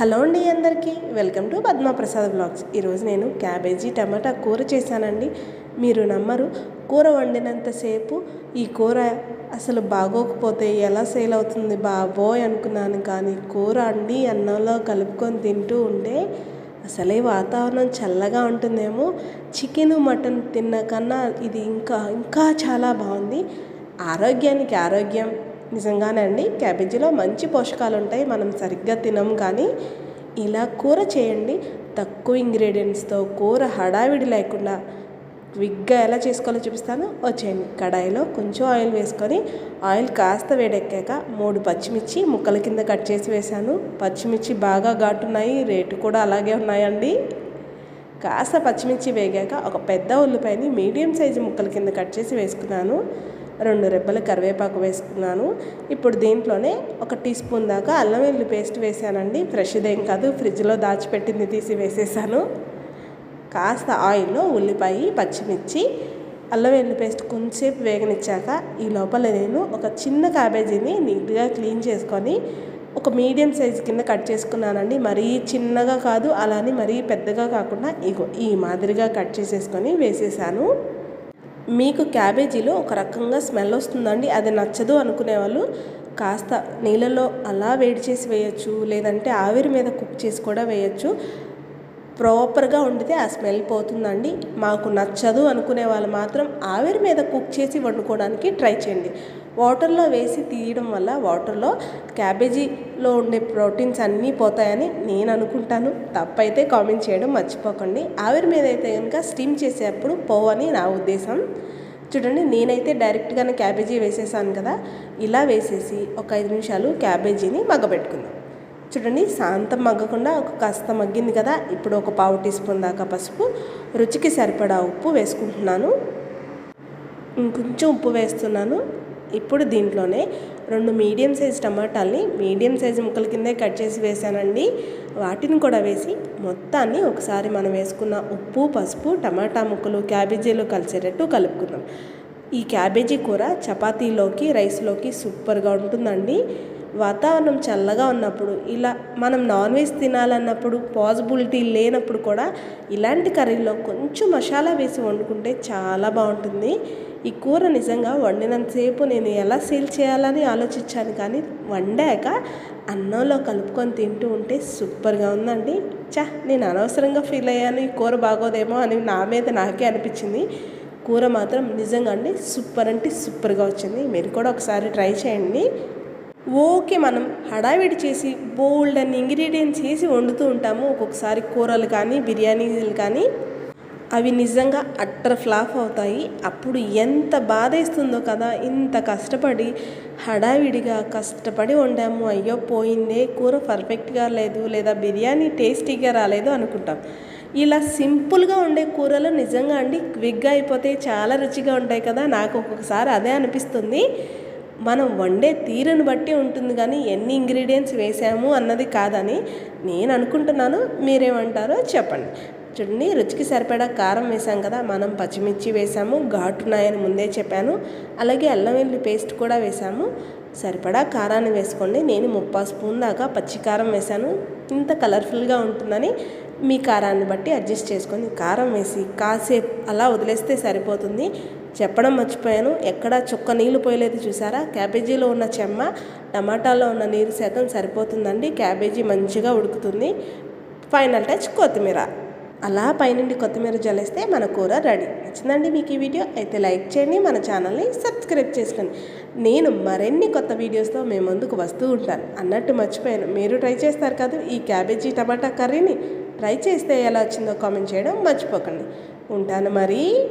Hello అండి అందరికీ. Welcome to Padmaprasad blogs. ఈరోజు నేను క్యాబేజీ టమాటా కూర చేశానండి. మీరు నమ్మరు కూర వండినంతసేపు ఈ కూర అసలు బాగోకపోతే ఎలా సేల్ అవుతుంది బాబోయ్ అనుకున్నాను. కానీ కూర అండి అన్నంలో కలుపుకొని తింటూ ఉంటే అసలే వాతావరణం చల్లగా ఉంటుందేమో. చికెన్ మటన్ తిన్న కన్నా ఇది ఇంకా ఇంకా చాలా బాగుంది. ఆరోగ్యానికి ఆరోగ్యం. నిజంగానే అండి క్యాబేజీలో మంచి పోషకాలు ఉంటాయి మనం సరిగ్గా తినం కానీ ఇలా కూర చేయండి. తక్కువ ఇంగ్రీడియంట్స్తో కూర హడావిడి లేకుండా క్విక్గా ఎలా చేసుకోవాలో చూపిస్తాను. వచ్చేయండి కడాయిలో కొంచెం ఆయిల్ వేసుకొని ఆయిల్ కాస్త వేడెక్కాక మూడు పచ్చిమిర్చి ముక్కల కింద కట్ చేసి వేశాను. పచ్చిమిర్చి బాగా ఘాటున్నాయి రేటు కూడా అలాగే ఉన్నాయండి. కాస్త పచ్చిమిర్చి వేగాక ఒక పెద్ద ఉల్లిపాయని మీడియం సైజు ముక్కల కింద కట్ చేసి వేసుకున్నాను. రెండు రెబ్బలు కరివేపాకు వేసుకున్నాను. ఇప్పుడు దీంట్లోనే ఒక టీ స్పూన్ దాకా అల్లం వెల్లుల్లి పేస్ట్ వేసానండి. ఫ్రెష్దేం కాదు ఫ్రిడ్జ్లో దాచిపెట్టింది తీసి వేసేసాను. కాస్త ఆయిల్లో ఉల్లిపాయ పచ్చిమిర్చి అల్లం వెల్లుల్లి పేస్ట్ కొంచెంసేపు వేగనిచ్చాక ఈ లోపల నేను ఒక చిన్న క్యాబేజీని నీట్గా క్లీన్ చేసుకొని ఒక మీడియం సైజ్ కింద కట్ చేసుకున్నానండి. మరీ చిన్నగా కాదు అలానే మరీ పెద్దగా కాకుండా ఇగో ఈ మాదిరిగా కట్ చేసేసుకొని వేసేసాను. మీకు క్యాబేజీలో ఒక రకంగా స్మెల్ వస్తుందండి. అది నచ్చదు అనుకునే వాళ్ళు కాస్త నీళ్ళలో అలా వేడి చేసి వేయచ్చు లేదంటే ఆవిరి మీద కుక్ చేసి కూడా వేయచ్చు. ప్రాపర్గా వండితే ఆ స్మెల్ పోతుందండి. మాకు నచ్చదు అనుకునే వాళ్ళు మాత్రం ఆవిరి మీద కుక్ చేసి వండుకోవడానికి ట్రై చేయండి. వాటర్లో వేసి తీయడం వల్ల వాటర్లో క్యాబేజీలో ఉండే ప్రోటీన్స్ అన్నీ పోతాయని నేను అనుకుంటాను. తప్పైతే కామెంట్ చేయడం మర్చిపోకండి. ఆవిరి మీద అయితే కనుక స్టీమ్ చేసేటప్పుడు పోవని నా ఉద్దేశం. చూడండి నేనైతే డైరెక్ట్గానే క్యాబేజీ వేసేసాను కదా. ఇలా వేసేసి ఒక ఐదు నిమిషాలు క్యాబేజీని మగ్గబెట్టుకుందాం. చూడండి శాంతం మగ్గకుండా ఒక కాస్త మగ్గింది కదా ఇప్పుడు ఒక పావు టీ స్పూన్ దాకా పసుపు రుచికి సరిపడా ఉప్పు వేసుకుంటున్నాను. ఇంకొంచెం ఉప్పు వేస్తున్నాను. ఇప్పుడు దీంట్లోనే రెండు మీడియం సైజ్ టమాటాలని మీడియం సైజు ముక్కల కిందే కట్ చేసి వేసానండి వాటిని కూడా వేసి మొత్తాన్ని ఒకసారి మనం వేసుకున్న ఉప్పు పసుపు టమాటా ముక్కలు క్యాబేజీలు కలిసేటట్టు కలుపుకుందాం. ఈ క్యాబేజీ కూర చపాతీలోకి రైస్లోకి సూపర్గా ఉంటుందండి. వాతావరణం చల్లగా ఉన్నప్పుడు ఇలా మనం నాన్ వెజ్ తినాలన్నప్పుడు పాసిబిలిటీ లేనప్పుడు కూడా ఇలాంటి కర్రీలో కొంచెం మసాలా వేసి వండుకుంటే చాలా బాగుంటుంది. ఈ కూర నిజంగా వండినంతసేపు నేను ఎలా సేల్ చేయాలని ఆలోచించాను కానీ వండాక అన్నంలో కలుపుకొని తింటూ ఉంటే సూపర్గా ఉందండి. చా నేను అనవసరంగా ఫీల్ అయ్యాను ఈ కూర బాగోదేమో అని నా మీద నాకే అనిపించింది. కూర మాత్రం నిజంగా అండి సూపర్ అంటే సూపర్గా వచ్చింది. మీరు కూడా ఒకసారి ట్రై చేయండి. ఓకే మనం హడావిడి చేసి బోల్డ్ అన్ని ఇంగ్రీడియంట్స్ వేసి వండుతూ ఉంటాము. ఒక్కొక్కసారి కూరలు కానీ బిర్యానీలు కానీ అవి నిజంగా అట్టర్ ఫ్లాప్ అవుతాయి. అప్పుడు ఎంత బాధేస్తుందో కదా ఇంత కష్టపడి హడావిడిగా కష్టపడి వండాము. అయ్యో పోయిందే కూర పర్ఫెక్ట్గా లేదు లేదా బిర్యానీ టేస్టీగా రాలేదు అనుకుంటాం. ఇలా సింపుల్గా ఉండే కూరలు నిజంగా అండి క్విక్గా అయిపోతే చాలా రుచిగా ఉంటాయి కదా నాకు ఒక్కొక్కసారి అదే అనిపిస్తుంది. మనం వండే తీరుని బట్టి ఉంటుంది కానీ ఎన్ని ఇంగ్రీడియంట్స్ వేసాము అన్నది కాదని నేను అనుకుంటున్నాను. మీరేమంటారో చెప్పండి. చూడండి రుచికి సరిపడా కారం వేసాం కదా మనం పచ్చిమిర్చి వేసాము ఘాటున్నాయని ముందే చెప్పాను. అలాగే అల్లం వెల్లుల్లి పేస్ట్ కూడా వేసాము. సరిపడా కారాన్ని వేసుకోండి. నేను ముప్పా స్పూన్ దాకా పచ్చి కారం వేసాను. ఇంత కలర్ఫుల్గా ఉంటుందని మీ కారాన్ని బట్టి అడ్జస్ట్ చేసుకొని కారం వేసి కాసేపు అలా వదిలేస్తే సరిపోతుంది. చెప్పడం మర్చిపోయాను. ఎక్కడ చుక్క నీళ్ళు పోయలేదు చూసారా? క్యాబేజీలో ఉన్న చెమ్మ టమాటాలో ఉన్న నీరు శాతం సరిపోతుందండి. క్యాబేజీ మంచిగా ఉడుకుతుంది. ఫైనల్ టచ్ కొత్తిమీర. అలా పైనుండి కొత్తిమీర జల్లేస్తే మన కూర రెడీ. నచ్చిందండి మీకు ఈ వీడియో? అయితే లైక్ చేయండి మన ఛానల్ని సబ్స్క్రైబ్ చేసుకోండి. నేను మరిన్ని కొత్త వీడియోస్తో మేము ముందుకు వస్తూ ఉంటాను. అన్నట్టు మర్చిపోయాను. మీరు ట్రై చేస్తారు కదా ఈ క్యాబేజీ టమాటా కర్రీని ట్రై చేస్తే ఎలా వచ్చిందో కామెంట్ చేయడం మర్చిపోకండి. ఉంటాను మరి.